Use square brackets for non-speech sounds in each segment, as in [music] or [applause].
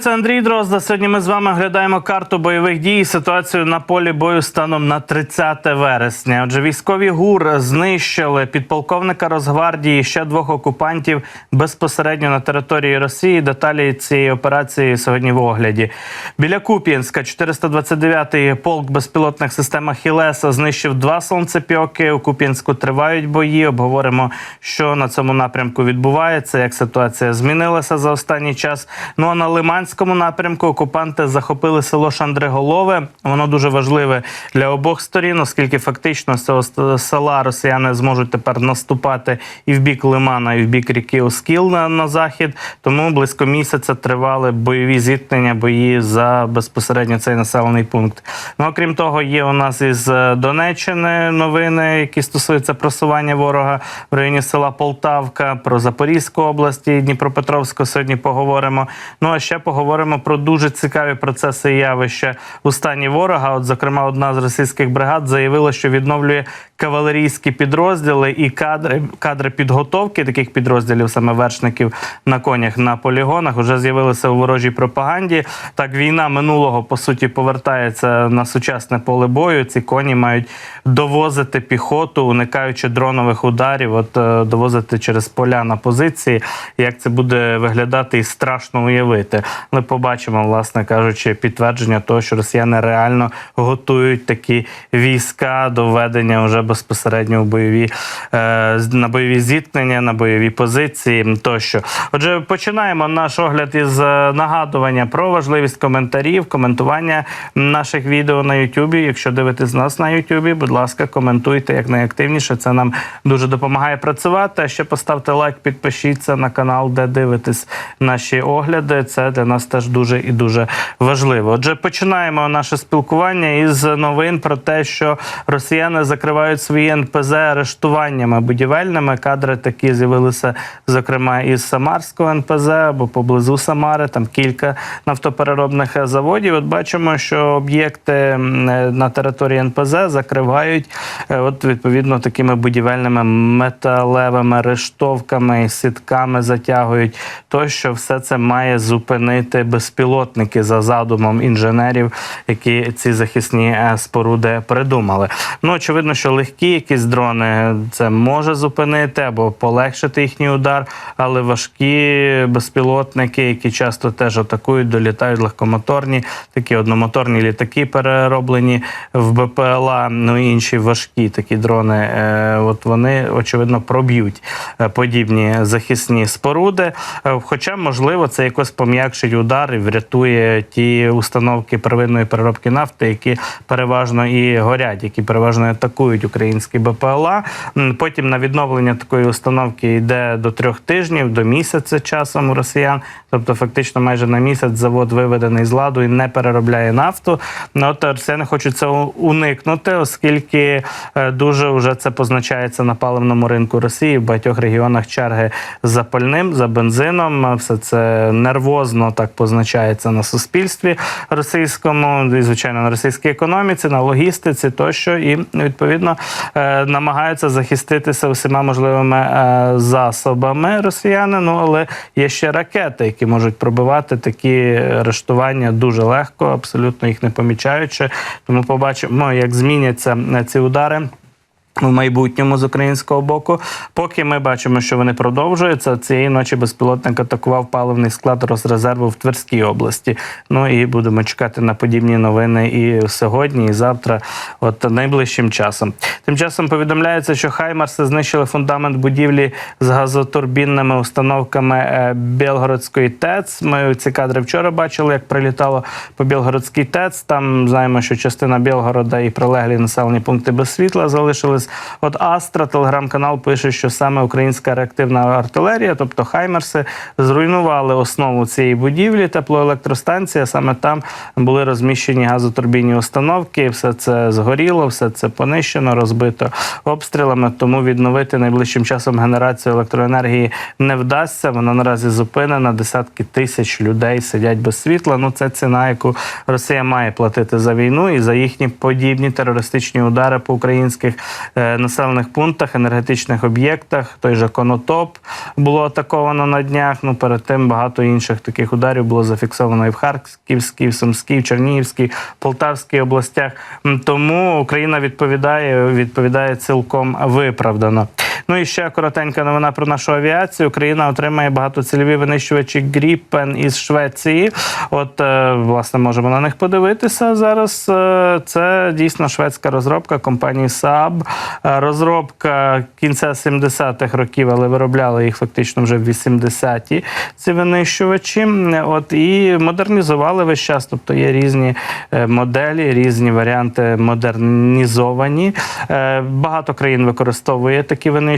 Це Андрій Дрозда. Сьогодні ми з вами оглядаємо карту бойових дій. Ситуацію на полі бою станом на 30 вересня. Отже, військові ГУР знищили підполковника Росгвардії ще двох окупантів безпосередньо на території Росії. Деталі цієї операції сьогодні в огляді. Біля Куп'янська 429-й полк безпілотних систем Ахілеса знищив два сонцепьоки. У Куп'янську тривають бої. Обговоримо, що на цьому напрямку відбувається, як ситуація змінилася за останній час. Ну а на Лиманському напрямку окупанти захопили село Шандриголове. Воно дуже важливе для обох сторін, оскільки фактично з цього села росіяни зможуть тепер наступати і в бік Лимана, і в бік ріки Оскіл на, на захід. Тому близько місяця тривали бойові зіткнення, бої за безпосередньо цей населений пункт. Ну окрім того, є у нас із е, Донеччини новини, які стосуються просування ворога в районі села Полтавка, про Запорізьку область і Дніпропетровську. Сьогодні поговоримо. Ну а ще поговоримо про дуже цікаві процеси і явища у стані ворога. От, зокрема, одна з російських бригад заявила, що відновлює кавалерійські підрозділи і кадри, кадри підготовки таких підрозділів, саме вершників на конях на полігонах, вже з'явилися у ворожій пропаганді. Так, війна минулого по суті повертається на сучасне поле бою. Ці коні мають довозити піхоту, уникаючи дронових ударів, от е, довозити через поля на позиції. Як це буде виглядати і страшно уявити. Ми побачимо, власне кажучи, підтвердження того, що росіяни реально готують такі війська до ведення вже безпосередньо в бойові е, на бойові зіткнення, на бойові позиції тощо. Отже, починаємо наш огляд із е, нагадування про важливість коментарів, коментування наших відео на Ютубі. Якщо дивитесь нас на Ютубі, будь ласка, коментуйте як найактивніше. Це нам дуже допомагає працювати. А ще поставте лайк, підпишіться на канал, де дивитесь наші огляди. Це для нас теж дуже і дуже важливо. Отже, починаємо наше спілкування із новин про те, що росіяни закривають свої НПЗ арештуваннями будівельними. Кадри такі з'явилися, зокрема, із Самарського НПЗ або поблизу Самари. Там кілька нафтопереробних заводів. От бачимо, що об'єкти на території НПЗ закривають е, от відповідно такими будівельними металевими рештовками, сітками затягують. Тощо все це має зупинити безпілотники за задумом інженерів, які ці захисні е, споруди придумали. Ну очевидно, що легкі якісь дрони це може зупинити або полегшити їхній удар, але важкі безпілотники, які часто теж атакують, долітають легкомоторні, такі одномоторні літаки перероблені в БПЛА, ну і інші важкі такі дрони. е, От вони очевидно проб'ють е, подібні захисні споруди. Хоча, можливо, це якось пом'якшить удар і врятує ті установки первинної переробки нафти, які переважно і горять, які переважно атакують українські БПЛА. Потім на відновлення такої установки йде до трьох тижнів, до місяця часом у росіян. Тобто, фактично, майже на місяць завод виведений з ладу і не переробляє нафту. Ну, от росіяни хочуть це уникнути, оскільки е, дуже вже це позначається на паливному ринку Росії. В багатьох регіонах черги за пальним, за бензином. Все це нервозно так позначається на суспільстві російському, і звичайно на російській економіці, на логістиці тощо, і відповідно е, намагаються захиститися усіма можливими е, засобами росіяни. Ну але є ще ракети, які можуть пробивати такі арештування дуже легко, абсолютно їх не помічаючи. Тому побачимо, як зміняться е, ці удари. В майбутньому з українського боку, поки ми бачимо, що вони продовжуються. Цієї ночі безпілотник атакував паливний склад Росрезерву в Тверській області. Ну і будемо чекати на подібні новини і сьогодні, і завтра, от найближчим часом. Тим часом повідомляється, що Хаймарси знищили фундамент будівлі з газотурбінними установками е, Білгородської ТЕЦ. Ми ці кадри вчора бачили, як прилітало по Білгородській ТЕЦ. Там знаємо, що частина Білгорода і прилеглі населені пункти без світла залишились. От Астра, телеграм-канал, пише, що саме українська реактивна артилерія, тобто Хаймерси, зруйнували основу цієї будівлі, теплоелектростанція. Саме там були розміщені газотурбінні установки. Все це згоріло, все це понищено, розбито обстрілами. Тому відновити найближчим часом генерацію електроенергії не вдасться. Вона наразі зупинена. Десятки тисяч людей сидять без світла. Ну це ціна, яку Росія має платити за війну і за їхні подібні терористичні удари по українських населених пунктах, енергетичних об'єктах. Той же Конотоп було атаковано на днях. Ну перед тим багато інших таких ударів було зафіксовано і в Харківській, в Сумській, в Чернігівській, Полтавській областях. Тому Україна відповідає, відповідає цілком виправдано. Ну і ще коротенька новина про нашу авіацію. Україна отримає багатоцільові винищувачі Гріпен із Швеції. От е, власне можемо на них подивитися зараз. Е, Це дійсно шведська розробка компанії Saab. Е, Розробка кінця 70-х років, але виробляли їх фактично вже в 80-ті ці винищувачі. От і модернізували весь час. Тобто є різні моделі, різні варіанти модернізовані. Багато країн використовує такі винищувачі.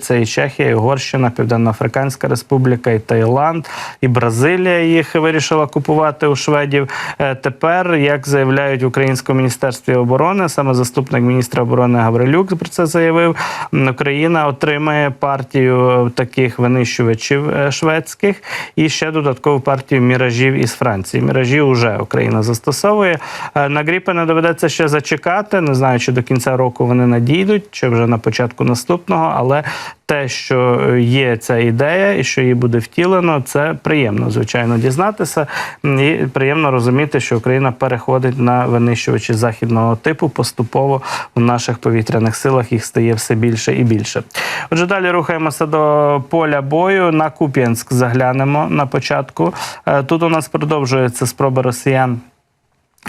Це і Чехія, і Угорщина, Південноафриканська Республіка, і Таїланд, і Бразилія їх вирішила купувати у шведів. Е, Тепер, як заявляють в Українському міністерстві оборони, саме заступник міністра оборони Гаврилюк про це заявив. Україна отримає партію таких винищувачів е, шведських і ще додаткову партію міражів із Франції. Міражі вже Україна застосовує. Е, На Гріпена доведеться ще зачекати. Не знаю, чи до кінця року вони надійдуть, чи вже на початку наступного, але те, що є ця ідея і що її буде втілено, це приємно, звичайно, дізнатися. І приємно розуміти, що Україна переходить на винищувачі західного типу поступово в наших повітряних силах їх стає все більше і більше. Отже, далі рухаємося до поля бою. На Куп'янськ заглянемо на початку. Е, Тут у нас продовжується спроба росіян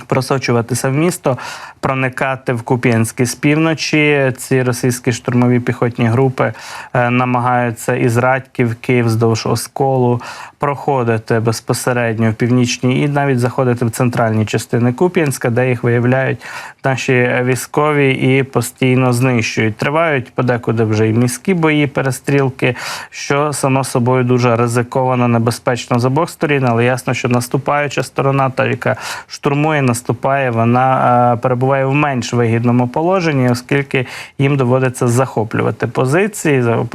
просочуватися в місто, проникати в Куп'янськ з півночі. Ці російські штурмові піхотні групи е, намагаються із Радьківки вздовж Осколу проходити безпосередньо в північній і навіть заходити в центральні частини Куп'янська, де їх виявляють наші військові і постійно знищують. Тривають подекуди вже і міські бої, перестрілки, що само собою дуже ризиковано, небезпечно з обох сторін, але ясно, що наступаюча сторона, та яка штурмує, наступає, вона е, перебуває в менш вигідному положенні, оскільки їм доводиться захоплювати позиції, е,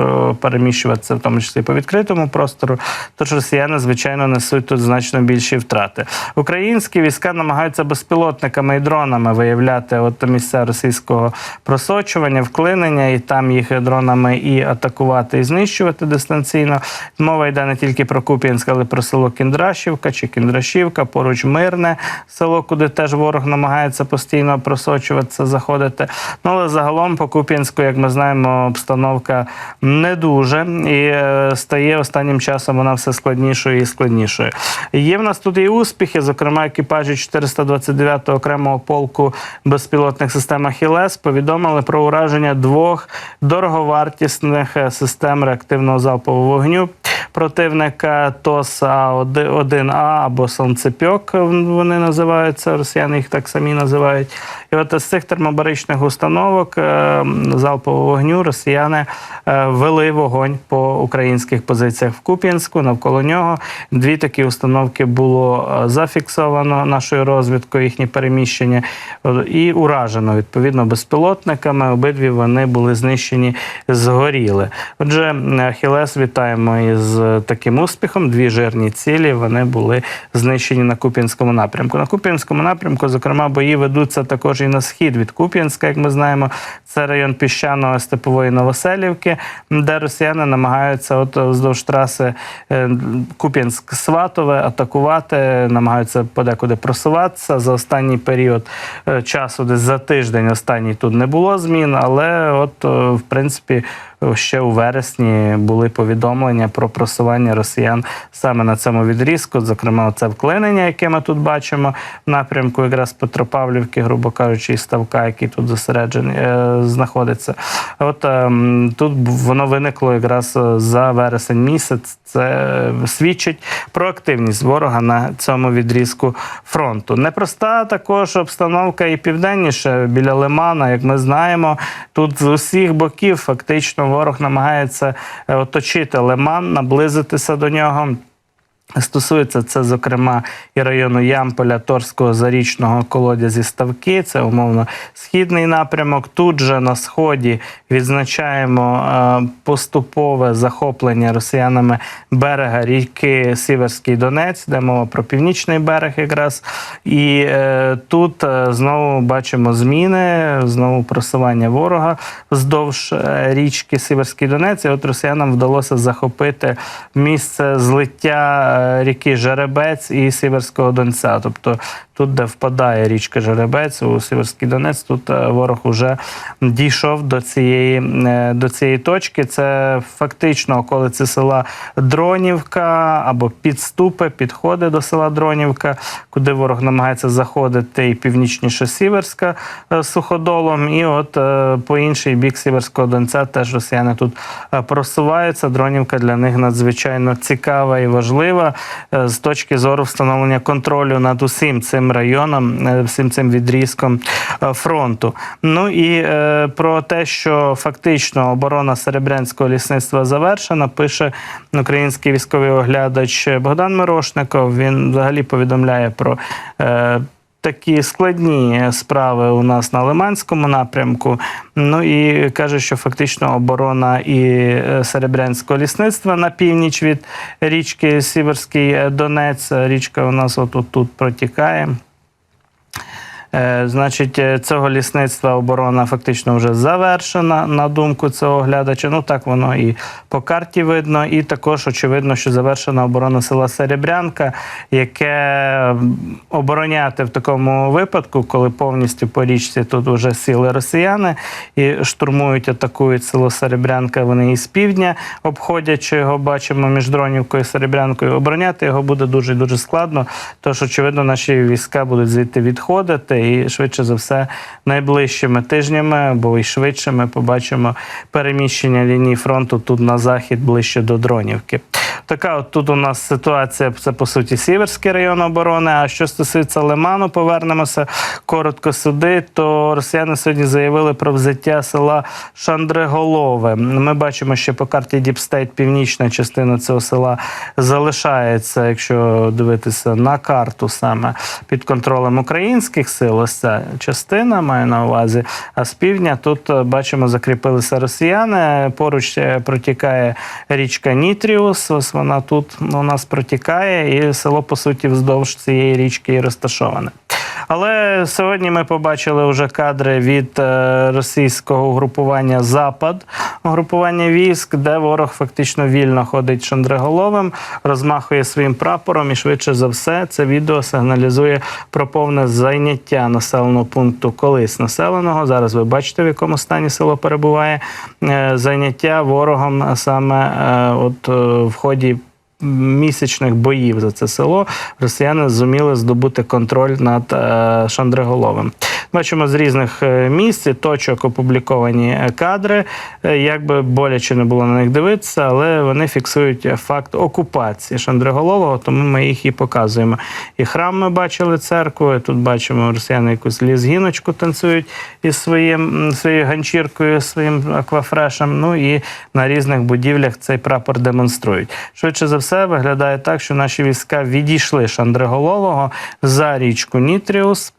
переміщуватися в тому числі по відкритому простору. Тож росіяни, звичайно, несуть тут значно більші втрати. Українські війська намагаються безпілотниками і дронами виявляти от місця російського просочування, вклинення, і там їх дронами і атакувати, і знищувати дистанційно. Мова йде не тільки про Куп'янськ, але про село Кіндрашівка чи Кіндрашівка, поруч мирне село, куди теж ворог намагається постійно просочуватися, заходити. Ну але загалом по Куп'янську, як ми знаємо, обстановка не дуже і е, стає останнім часом вона все складнішою і складнішою. Є в нас тут і успіхи, зокрема, екіпажі 429-го окремого полку безпілотних систем Ахілес повідомили про ураження двох дороговартісних е, систем реактивного залпового вогню. Противника ТОС А1А або Сонцепьок вони називаються, росіяни їх так самі називають. І от з цих термобаричних установок е, залпового вогню росіяни е, вели вогонь по українських позиціях в Куп'янську. Навколо нього дві такі установки було е, зафіксовано нашою розвідкою, їхні переміщення і уражено відповідно безпілотниками. Обидві вони були знищені, згоріли. Отже, Хілес вітаємо із таким успіхом. Дві жирні цілі вони були знищені на Куп'янському напрямку. На Куп'янському напрямку, зокрема, бої ведуться також і на схід від Куп'янська, як ми знаємо. Це район піщаного степової Новоселівки, де росіяни намагаються от вздовж траси е, Куп'янськ-Сватове атакувати, намагаються подекуди просуватися. За останній період е, часу, десь за тиждень, останній тут не було змін, але от, е, в принципі, ще у вересні були повідомлення про просування росіян саме на цьому відрізку. Зокрема, це вклинення, яке ми тут бачимо в напрямку якраз Петропавлівки, грубо кажучи, і ставка, який тут зосереджений е, знаходиться. От е, тут воно виникло якраз е, за вересень місяць. Це свідчить про активність ворога на цьому відрізку фронту. Непроста також обстановка і південніше біля Лимана, як ми знаємо, тут з усіх боків фактично ворог намагається е, оточити Лиман, наблизитися до нього. Стосується це, зокрема, і району Ямполя, Торського, Зарічного, колодязі Ставки. Це умовно східний напрямок. Тут же на сході відзначаємо е, поступове захоплення росіянами берега ріки Сіверський Донець, де мова про північний берег, якраз. І е, тут е, знову бачимо зміни, знову просування ворога вздовж е, річки Сіверський Донець. І от росіянам вдалося захопити місце злиття ріки Жеребець і Сіверського Донця. Тобто тут, де впадає річка Жеребець у Сіверський Донець, тут е, ворог уже дійшов до цієї, е, до цієї точки. Це фактично околиці села Дронівка або підступи, підходи до села Дронівка, куди ворог намагається заходити і північніше Сіверська е, суходолом. І от по інший бік Сіверського Донця теж росіяни тут просуваються. Дронівка для них надзвичайно цікава і важлива е, з точки зору встановлення контролю над усім цим районом, е, всім цим відрізком е, фронту. Ну і про те, що фактично оборона Серебрянського лісництва завершена, пише український військовий оглядач Богдан Мирошников. Він взагалі повідомляє про. Е, Такі складні справи у нас на Лиманському напрямку. Ну і каже, що фактично оборона і е, Серебрянського лісництва на північ від річки Сіверський Донець. Річка у нас отут тут протікає. Е, Значить, е, цього лісництва оборона фактично вже завершена, на думку цього глядача. Ну так воно і по карті видно. І також очевидно, що завершена оборона села Серебрянка, яке обороняти в такому випадку, коли повністю по річці тут вже сіли росіяни і штурмують, атакують село Серебрянка. Вони із півдня обходячи його, бачимо між Дронівкою Серебрянкою. Обороняти його буде дуже дуже складно. Тож, очевидно, наші війська будуть звідти відходити, і швидше за все, найближчими тижнями або і швидше ми побачимо переміщення лінії фронту тут на захід ближче до Дронівки. Така от тут у нас ситуація, це по суті Сіверський район оборони. А що стосується Лиману, повернемося коротко сюди. То росіяни сьогодні заявили про взяття села Шандреголове. Ми бачимо, що по карті Діпстейт північна частина цього села залишається, якщо дивитися на карту саме під контролем українських сил. Ось ця частина маю на увазі. А з півдня тут е, бачимо, закріпилися росіяни. Поруч е, протікає річка Нітріус. Ось вона тут у нас протікає, і село, по суті, вздовж цієї річки розташоване. Але сьогодні ми побачили вже кадри від е, російського угрупування Запад, угрупування військ, де ворог фактично вільно ходить шандреголовим, розмахує своїм прапором, і швидше за все це відео сигналізує про повне зайняття населеного пункту колись населеного. Зараз ви бачите, в якому стані село перебуває. Е, Зайняття ворогом саме е, от в ході місячних боїв за це село росіяни зуміли здобути контроль над е, Шандреголовим. Бачимо з різних е, місць і точок опубліковані е, кадри. Як би боляче не було на них дивитися, але вони фіксують факт окупації Шандреголового, тому ми їх і показуємо. І храм ми бачили церкву. Тут бачимо росіяни якусь лізгіночку танцюють із своїм своєю ганчіркою, своїм аквафрешем. Ну і на різних будівлях цей прапор демонструють. Швидше за все, виглядає так, що наші війська відійшли Шандриголового за річку Нітріус.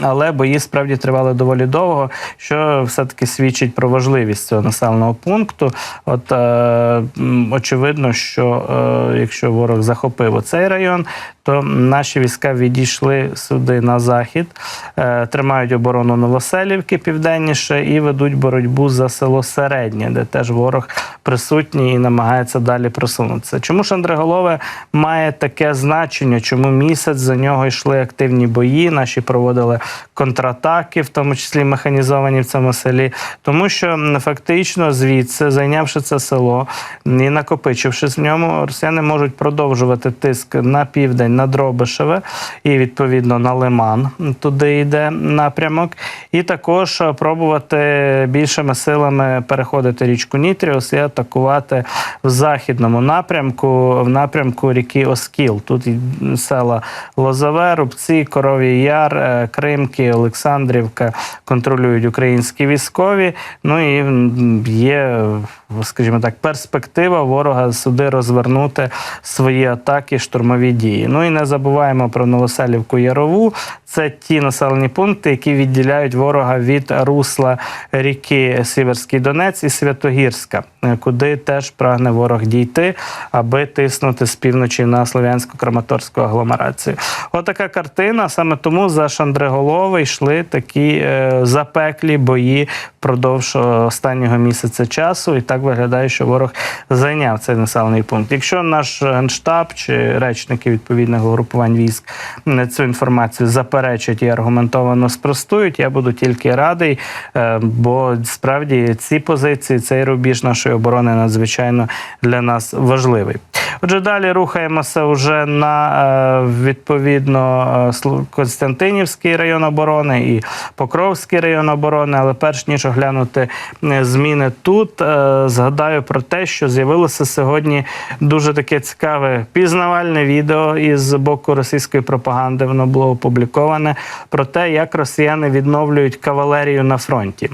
Але бої справді тривали доволі довго, що все-таки свідчить про важливість цього населеного пункту. От е, очевидно, що е, якщо ворог захопив оцей район, то наші війська відійшли сюди на захід, е, тримають оборону Новоселівки південніше і ведуть боротьбу за село Середнє, де теж ворог присутній і намагається далі просунутися. Чому Шандреголове має таке значення? Чому місяць за нього йшли активні бої? Наші проводили контратаки, в тому числі механізовані в цьому селі, тому що фактично звідси, зайнявши це село і накопичившись в ньому, росіяни можуть продовжувати тиск на південь, на Дробишеве і відповідно на Лиман. Туди йде напрямок, і також е, пробувати більшими силами переходити річку Нітріус і атакувати в західному напрямку, в напрямку ріки Оскіл. Тут села Лозове, Рубці, Коровій Яр, е, Кримки, Олександрівка контролюють українські військові. Ну і є скажімо так, перспектива ворога сюди розвернути свої атаки, штурмові дії. Ну і не забуваємо про Новоселівку Ярову. Це ті населені пункти, які відділяють ворога від русла ріки Сіверський Донець і Святогірська, е, куди теж прагне ворог дійти, аби тиснути з півночі на слов'янсько-краматорську агломерацію. Отака картина. Саме тому за Шандриголови йшли такі е, запеклі бої впродовж останнього місяця часу. І так виглядає, що ворог зайняв цей населений пункт. Якщо наш генштаб чи речники відповідних групувань військ цю інформацію заперечать і аргументовано спростують, я буду тільки радий, е, бо справді ці позиції, цей рубіж нашої оборони надзвичайно для нас важливий. Отже, далі рухаємося вже на е, відповідно е, Константинівський район оборони і Покровський район оборони. Але перш ніж оглянути зміни тут, згадаю про те, що з'явилося сьогодні дуже таке цікаве пізнавальне відео із боку російської пропаганди. Воно було опубліковане про те, як росіяни відновлюють кавалерію на фронті.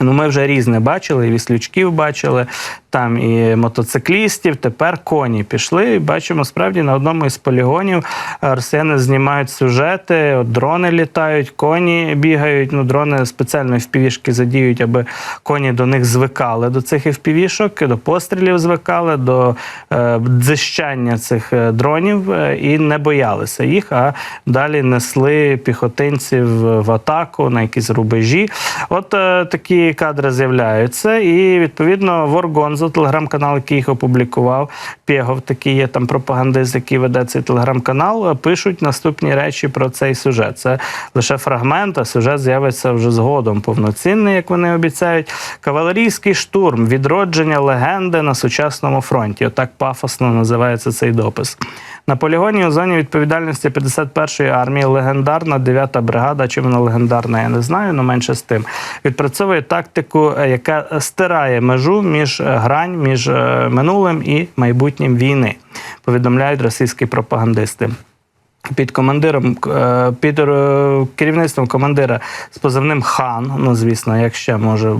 Ну, ми вже різне бачили, і віслючків бачили, там і мотоциклістів. Тепер коні пішли. І бачимо, справді на одному із полігонів росіяни знімають сюжети, от дрони літають, коні бігають. Ну, дрони спеціально впівішки задіють, аби коні до них звикали до цих впівішок, до пострілів звикали, до е, дзищання цих е, дронів е, і не боялися їх, а далі несли піхотинців в атаку на якісь рубежі. От е, такі кадри з'являються, і відповідно Воргонзо, телеграм-канал, який їх опублікував, Пєгов, такий є там пропагандист, який веде цей телеграм-канал, пишуть наступні речі про цей сюжет. Це лише фрагмент, а сюжет з'явиться вже згодом повноцінний, як вони обіцяють. Кавалерійський штурм, відродження легенди на сучасному фронті. Отак пафосно називається цей допис. На полігоні у зоні відповідальності 51-ї армії легендарна 9-та бригада. Чи вона легендарна, я не знаю, але менше з тим. Відпрацьовує тактику, е, яка стирає межу між е, грань між е, минулим і майбутнім війни. Повідомляють російські пропагандисти. Під командиром, е, під е, керівництвом командира з позивним хан, ну звісно, як ще може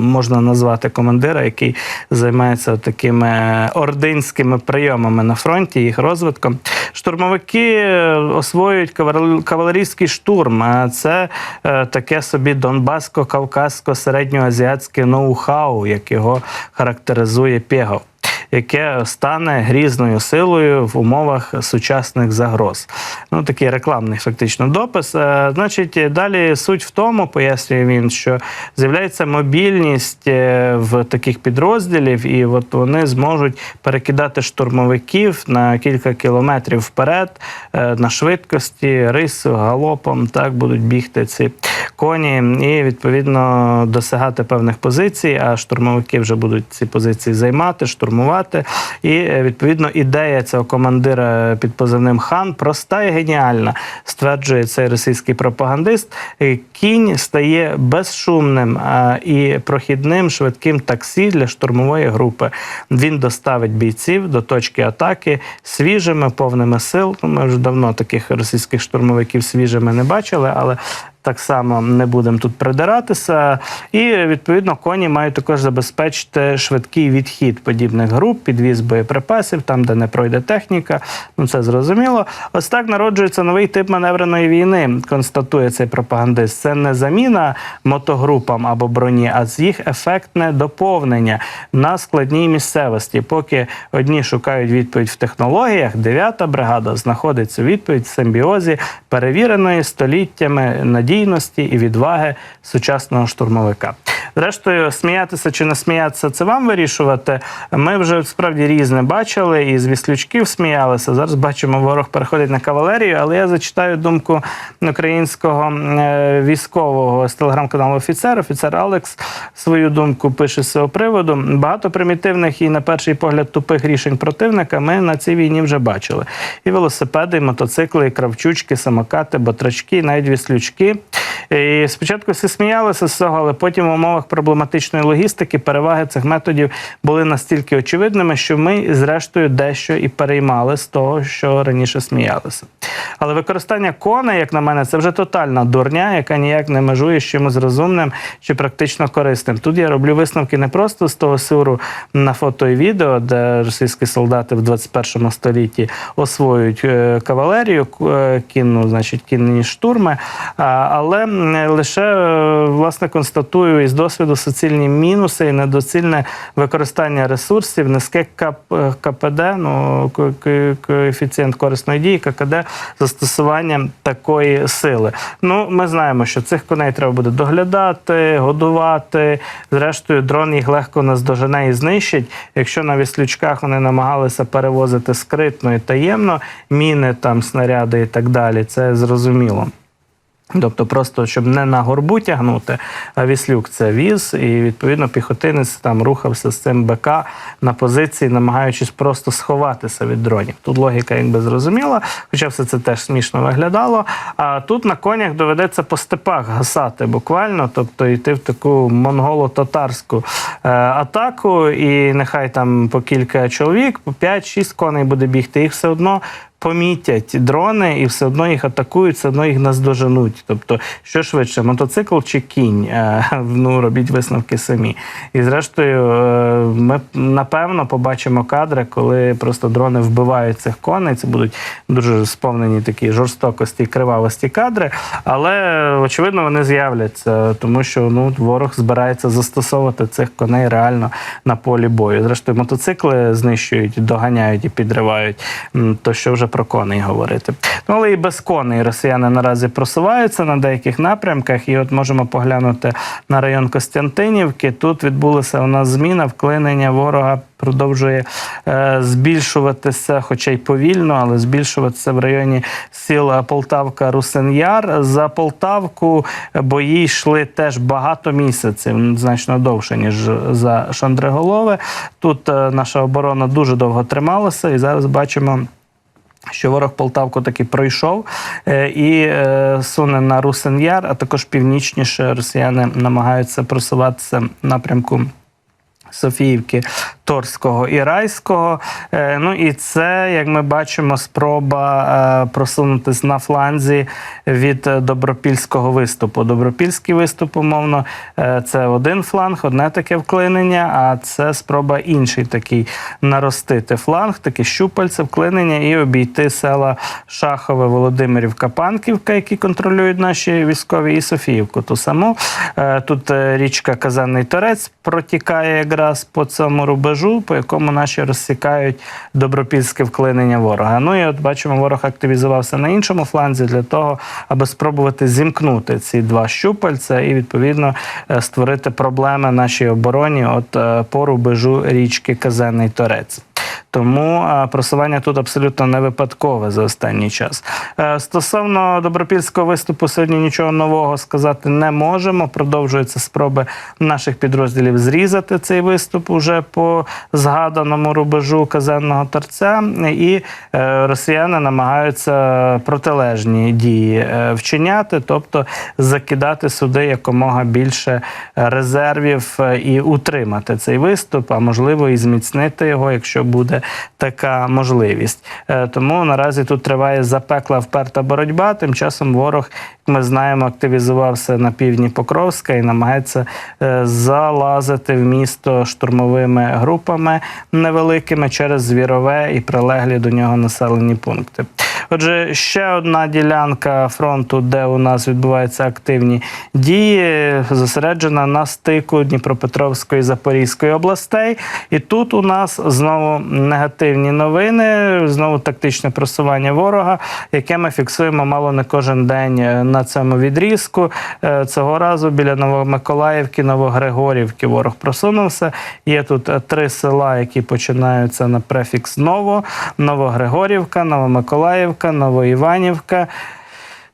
можна назвати командира, який займається такими ординськими прийомами на фронті, їх розвитком. Штурмовики е, освоюють кавал- кавалерійський штурм. Це таке собі донбаско-кавказько-середньоазіатське ноу-хау, як його характеризує Пєгов яке стане грізною силою в умовах сучасних загроз. Ну такий рекламний фактично допис. Е, Значить, далі суть в тому, пояснює він, що з'являється мобільність е, в таких підрозділів, і от вони зможуть перекидати штурмовиків на кілька кілометрів вперед е, на швидкості, рису, галопом. Так будуть бігти ці коні, і відповідно досягати певних позицій. А штурмовики вже будуть ці позиції займати, штурмувати. І е, відповідно ідея цього командира під позивним хан проста і геніальна, стверджує цей російський пропагандист. Е, Кінь стає безшумним і прохідним швидким таксі для штурмової групи. Він доставить бійців до точки атаки свіжими, повними сил. Ми вже давно таких російських штурмовиків свіжими не бачили, але так само не будемо тут придиратися. І відповідно коні мають також забезпечити швидкий відхід подібних груп, підвіз боєприпасів, там, де не пройде техніка. Ну це зрозуміло. Ось так народжується новий тип маневреної війни, констатує цей пропагандист. Це не заміна мотогрупам або броні, а з їх ефектне доповнення на складній місцевості. Поки одні шукають відповідь в технологіях, дев'ята бригада знаходить цю відповідь в симбіозі перевіреної століттями надійності і відваги сучасного штурмовика. Зрештою, сміятися чи не сміятися, це вам вирішувати. Ми вже справді різне бачили, і з віслючків сміялися. Зараз бачимо, ворог переходить на кавалерію, але я зачитаю думку українського е, військового з телеграм-каналу Офіцер. Офіцер Алекс свою думку пише з цього приводу. Багато примітивних і, на перший погляд, тупих рішень противника ми на цій війні вже бачили. І велосипеди, і мотоцикли, і кравчучки, самокати, батрачки, навіть віслючки. І спочатку всі сміялися з цього, але потім в умовах проблематичної логістики переваги цих методів були настільки очевидними, що ми, зрештою, дещо і переймали з того, що раніше сміялися. Але використання коней, як на мене, це вже тотальна дурня, яка ніяк не межує з чимось розумним чи практично корисним. Тут я роблю висновки не просто з того сюру на фото і відео, де російські солдати в 21 столітті освоюють е, кавалерію, е, кінну, значить, кінні штурми, але лише е, власне констатую із досвіду суцільні мінуси і недоцільне використання ресурсів, низьке КП, КПД, ну ко- ко- коефіцієнт корисної дії, ККД застосуванням такої сили. Ну, ми знаємо, що цих коней треба буде доглядати, годувати. Зрештою, дрон їх легко наздожене і знищить. Якщо на віслючках вони намагалися перевозити скритно і таємно міни, там снаряди і так далі, це зрозуміло. Тобто, просто щоб не на горбу тягнути, а віслюк це віз, і відповідно піхотинець там рухався з цим БК на позиції, намагаючись просто сховатися від дронів. Тут логіка якби зрозуміла, хоча все це теж смішно виглядало. А тут на конях доведеться по степах гасати буквально, тобто йти в таку монголо-татарську е, атаку, і нехай там по кілька чоловік, по 5-6 коней буде бігти, їх все одно помітять дрони і все одно їх атакують, все одно їх наздоженуть. Тобто, що швидше, мотоцикл чи кінь? Е, [laughs] Ну, робіть висновки самі. І зрештою, е, ми напевно побачимо кадри, коли просто дрони вбивають цих коней. Це будуть дуже сповнені такі жорстокості і кривавості кадри. Але очевидно, вони з'являться, тому що ну, ворог збирається застосовувати цих коней реально на полі бою. Зрештою, мотоцикли знищують, доганяють і підривають. То що вже про коней говорити. Ну, але і без коней росіяни наразі просуваються на деяких напрямках. І от можемо поглянути на район Костянтинівки. Тут відбулася у нас зміна, вклинення ворога продовжує е, збільшуватися, хоча й повільно, але збільшуватися в районі сіл е, Полтавка Русин'яр. За Полтавку бої йшли теж багато місяців, значно довше, ніж за Шандриголове. Тут е, наша оборона дуже довго трималася, і зараз бачимо. Що ворог Полтавку таки пройшов е, і е, суне на Русен Яр, а також північніше росіяни намагаються просуватися напрямку Софіївки, Торського і Райського. Е, Ну і це, як ми бачимо, спроба е, просунутись на фланзі від е, добропільського виступу. Добропільський виступ, умовно, це один фланг, одне таке вклинення, а це спроба інший такий наростити фланг, таке щупальце, вклинення і обійти села Шахове, Володимирівка, Панківка, які контролюють наші військові, і Софіївку. Ту саму. Тут річка Казанний Торець протікає якраз по цьому рубежу, по якому наші розсікають добропільське вклинення ворога. Ну і от бачимо, ворог активізувався на іншому фланзі для того, аби спробувати зімкнути ці два щупальця і відповідно е, створити проблеми нашій обороні от е, по рубежу річки Казенний Торець. Тому просування тут абсолютно не випадкове за останній час. Е, Стосовно добропільського виступу, сьогодні нічого нового сказати не можемо. Продовжуються спроби наших підрозділів зрізати цей виступ уже по згаданому рубежу казенного торця, і е, росіяни намагаються протилежні дії е, вчиняти, тобто закидати сюди якомога більше резервів і утримати цей виступ, а можливо і зміцнити його, якщо буде така можливість. Е, Тому наразі тут триває запекла вперта боротьба. Тим часом ворог, як ми знаємо, активізувався на півдні Покровська і намагається е, залазити в місто штурмовими групами невеликими через звірове і прилеглі до нього населені пункти. Отже, ще одна ділянка фронту, де у нас відбуваються активні дії, зосереджена на стику Дніпропетровської і Запорізької областей. І тут у нас знову негативні новини, знову тактичне просування ворога, яке ми фіксуємо мало не кожен день е, на цьому відрізку. Е, Цього разу біля Новомиколаївки, Новогригорівки ворог просунувся. Є тут е, три села, які починаються на префікс Ново: Новогригорівка, Новомиколаївка, Новоіванівка.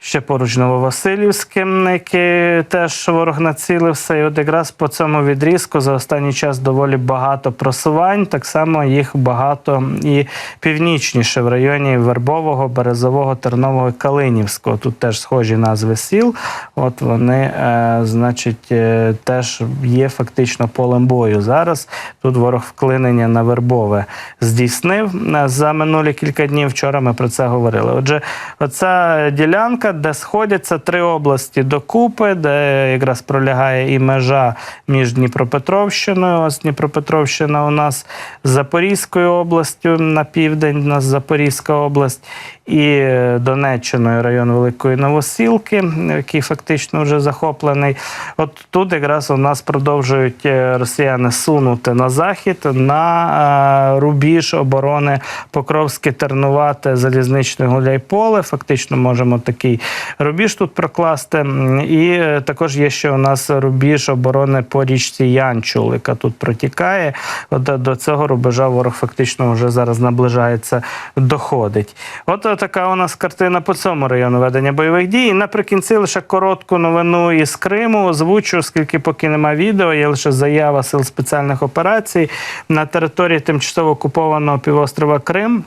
Ще поруч Нововасилівське, теж ворог націлився. І от якраз по цьому відрізку за останній час доволі багато просувань. Так само їх багато і північніше в районі Вербового, Березового, Тернового і Калинівського. Тут теж схожі назви сіл. От вони, е, значить, е, теж є фактично полем бою. Зараз тут ворог вклинення на Вербове здійснив е, за минулі кілька днів. Вчора ми про це говорили. Отже, оця ділянка, де сходяться три області докупи, де якраз пролягає і межа між Дніпропетровщиною. Ось Дніпропетровщина у нас з Запорізькою областю на південь, у нас Запорізька область. І е, Донеччиною район Великої Новосілки, який фактично вже захоплений. От тут якраз у нас продовжують е, росіяни сунути на захід на е, рубіж оборони Покровське, Тернувате, Залізничне Гуляйполе. Фактично можемо такий рубіж тут прокласти. І е, також є ще у нас рубіж оборони по річці Янчул, яка тут протікає. От е, до цього рубежа ворог фактично вже зараз наближається, доходить. От е, така у нас картина по цьому району ведення бойових дій. І наприкінці лише коротку новину із Криму озвучу, оскільки поки нема відео, є лише заява сил спеціальних операцій на території тимчасово окупованого півострова Крим.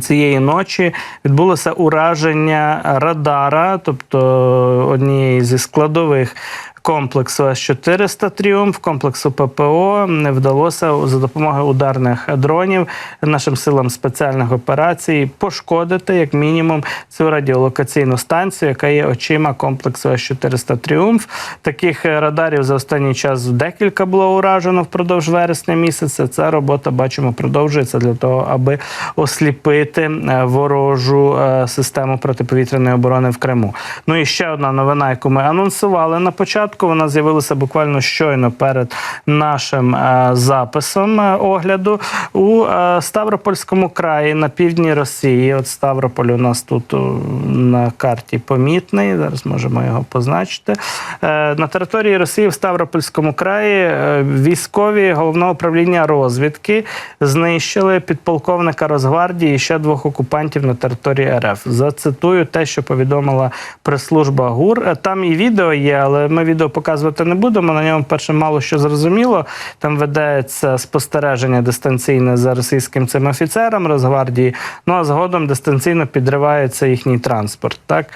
Цієї ночі відбулося ураження радара, тобто однієї зі складових комплексу С-400 Тріумф, комплексу ППО не вдалося за допомогою ударних дронів нашим силам спеціальних операцій пошкодити як мінімум цю радіолокаційну станцію, яка є очима комплексу С-400 Тріумф. Таких е, радарів за останній час декілька було уражено впродовж вересня місяця. Ця робота бачимо продовжується для того, аби осліпити е, ворожу е, систему протиповітряної оборони в Криму. Ну і ще одна новина, яку ми анонсували на початку. Вона з'явилася буквально щойно перед нашим е, записом е, огляду у е, Ставропольському краї на півдні Росії. От Ставрополь у нас тут на карті помітний. Зараз можемо його позначити. На території Росії в Ставропольському краї військові головного управління розвідки знищили підполковника Росгвардії і ще двох окупантів на території РФ. Зацитую те, що повідомила прес-служба ГУР. Там і відео є, але ми відео показувати не будемо. На ньому перше мало що зрозуміло. Там ведеться спостереження дистанційне за російським цим офіцером Росгвардії. Ну а згодом дистанційно підривається їхній транспорт. Так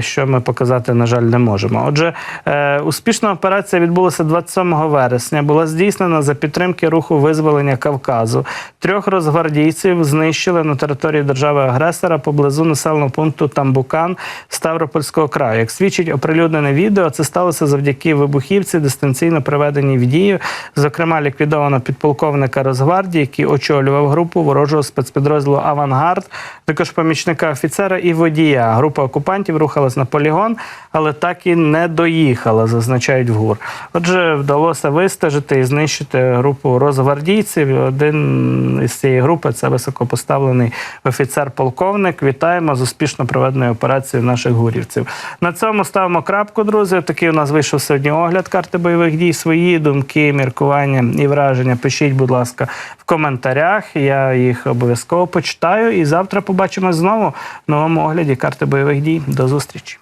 що ми показати, на жаль, не можемо. Отже, е, успішна операція відбулася 27 вересня. Була здійснена за підтримки руху визволення Кавказу. Трьох розгвардійців знищили на території держави-агресора поблизу населеного пункту Тамбукан Ставропольського краю. Як свідчить оприлюднене відео, це сталося завдяки вибухівці, дистанційно приведеній в дію. Зокрема, ліквідовано підполковника Росгвардії, який очолював групу ворожого спецпідрозділу Авангард, також помічника офіцера і водія. Група окупантів рухалась на полігон, але так і не доїхала, зазначають в ГУР. Отже, вдалося вистежити і знищити групу розгвардійців. Один із цієї групи це високопоставлений офіцер-полковник. Вітаємо з успішно проведеною операцією наших гурівців. На цьому ставимо крапку, друзі. Такий у нас вийшов сьогодні огляд карти бойових дій. Свої думки, міркування і враження. Пишіть, будь ласка, в коментарях. Я їх обов'язково почитаю. І завтра побачимось знову в новому огляді карти бойових дій. До зустрічі.